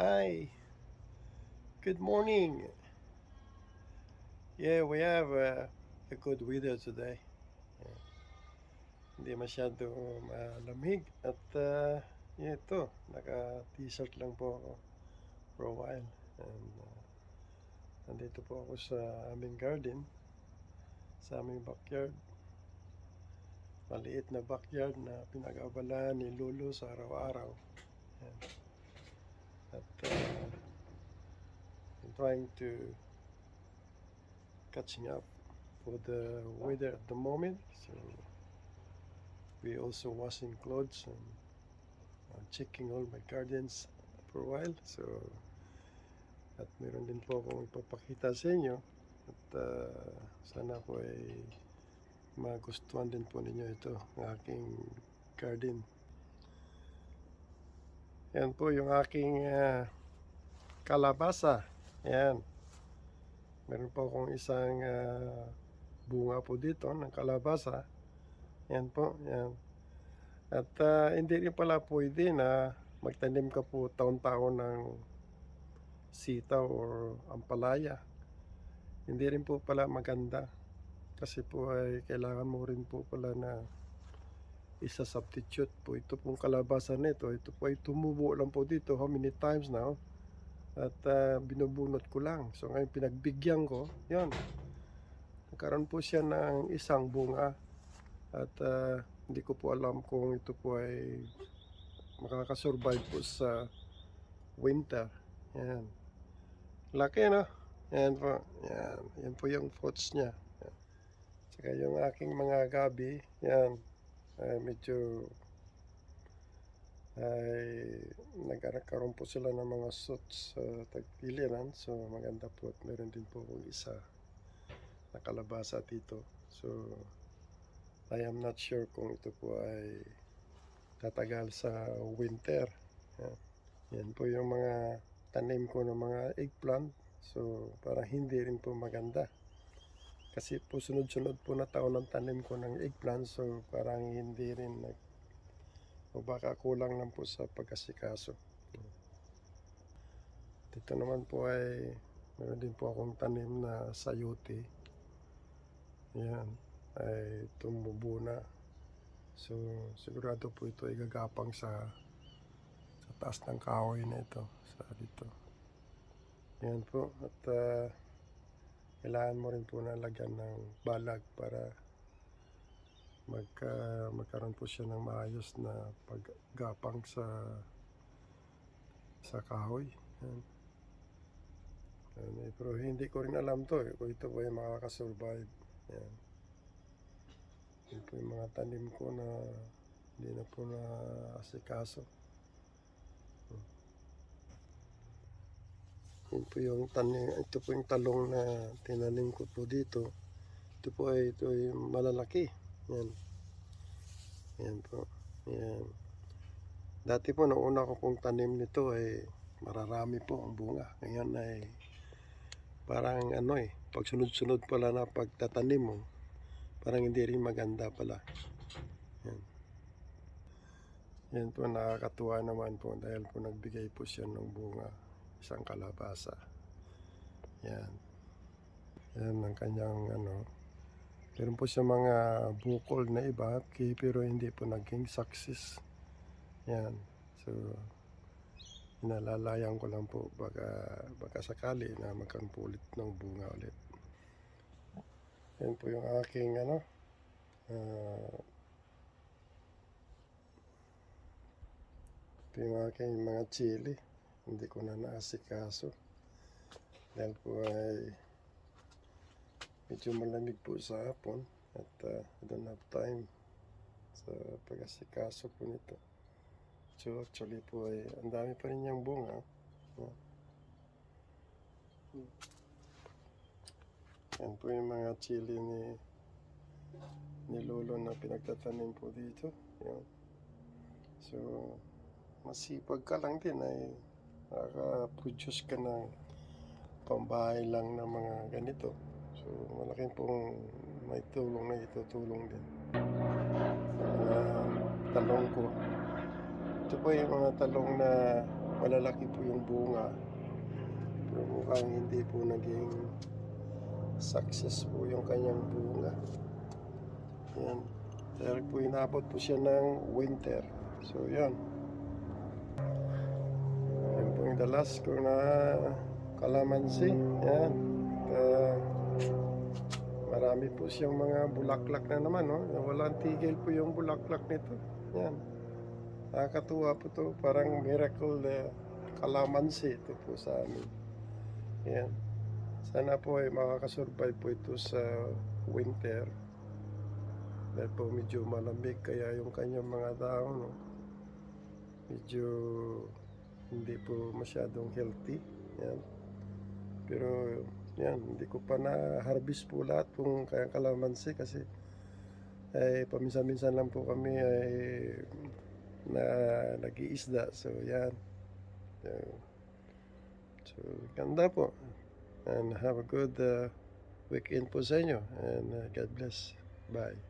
Hi. Good morning. Yeah, we have uh, a good weather today. Yeah. Hindi masyado malamig at uh, yeah, ito, naka-t-shirt lang po ako for a while. And uh, nandito po ako sa aming garden, sa aming backyard. Maliit na backyard na pinag-abalaan ni Lolo sa araw-araw. Yan. Uh, I'm trying to catching up for the weather at the moment. So we also washing clothes and uh, checking all my gardens for a while. So at meron din po akong ipapakita sa inyo at uh, sana po ay magustuhan din po ninyo ito ang aking garden. Yan po yung aking ah, kalabasa. Yan. Meron po akong isang ah, bunga po dito ng kalabasa. Yan po. Yan. At ah, hindi rin pala pwede na magtanim ka po taon-taon ng sitaw or ampalaya. Hindi rin po pala maganda. Kasi po ay kailangan mo rin po pala na isa substitute po ito pong kalabasa nito ito po ay tumubo lang po dito how many times now at ah, binubunot ko lang. So ngayon pinagbigyan ko. Yon nagkaroon po siya ng isang bunga. At ah, hindi ko po alam kung ito po ay makakasurvive po sa winter. Yan. Laki no? Yan po. Yan. Yan po yung fruits niya. Yan. saka yung aking mga gabi. Yan. Ay medyo ay nagkaroon po sila ng mga suits sa tagpiliran so maganda po at meron din po akong isa na kalabasa dito. So I am not sure kung ito po ay tatagal sa winter. Yan, yan po yung mga tanim ko ng mga eggplant. So parang hindi rin po maganda. Kasi po sunod-sunod po na taon ang tanim ko ng eggplant. So parang hindi rin nag o baka kulang lang po sa pagkasikaso. Dito naman po ay meron din po akong tanim na sayote. Yan ay tumubo na. So sigurado po ito ay gagapang sa sa taas ng kahoy na ito sa dito. Yan po at ah, kailangan mo rin po na lagyan ng balag para magka, magkaroon po siya ng maayos na paggapang sa sa kahoy. Yan. Eh, pero hindi ko rin alam to eh, kung ito ba yung makakasurvive. Yan. Yan po yung mga tanim ko na hindi na po na asikaso. Hmm. Yan po yung tanim, ito po yung talong na tinanim ko po dito. Ito po ay, ito ay malalaki. Yan. Yan po. Yan. Dati po, nung una ko pong tanim nito ay mararami po ang bunga. Ngayon ay parang ano eh, pag sunod-sunod pala na pagtatanim mo, parang hindi rin maganda pala. Yan. Yan po, nakakatuwa naman po dahil po nagbigay po siya ng bunga, isang kalabasa. Yan. Yan ang kanyang ano, Meron po siya mga bukol na iba, pero hindi po naging success. Yan. So, inalalayan ko lang po baka, baka sakali na magkaroon po ulit ng bunga ulit. Yan po yung aking ano, ito yung aking mga chili. Hindi ko na naasikaso. Dahil po ay medyo malamig po sa hapon at uh, I don't have time sa pag-asikaso po nito. So actually po ay ang dami pa rin niyang bunga. No? Yan po yung mga chili ni ni Lolo na pinagtatanim po dito. Yan. So masipag ka lang din ay makaka-produce ka ng pambahay lang ng mga ganito. So, malaking pong may tulong na itutulong din. Mga talong ko. Ito po yung mga talong na malalaki po yung bunga. Pero mukhang hindi po naging success po yung kanyang bunga. Yan. Dahil po inabot po siya ng winter. So, yan. Yan po yung last ko na kalamansi. Yan. Uh, marami po siyang mga bulaklak na naman. No? Walang tigil po yung bulaklak nito. Yan. Nakakatuwa po to. Parang miracle na kalamansi ito po sa amin. Yan. Sana po ay makakasurvive po ito sa winter. Dahil po medyo malamig kaya yung kanyang mga dahon no, medyo hindi po masyadong healthy. Yan. Pero yan, hindi ko pa na-harvest po lahat kung kaya kalamansi kasi ay paminsan-minsan lang po kami ay na nag-iisda. So yan. So, so ganda po. And have a good uh, weekend po sa inyo. And uh, God bless. Bye.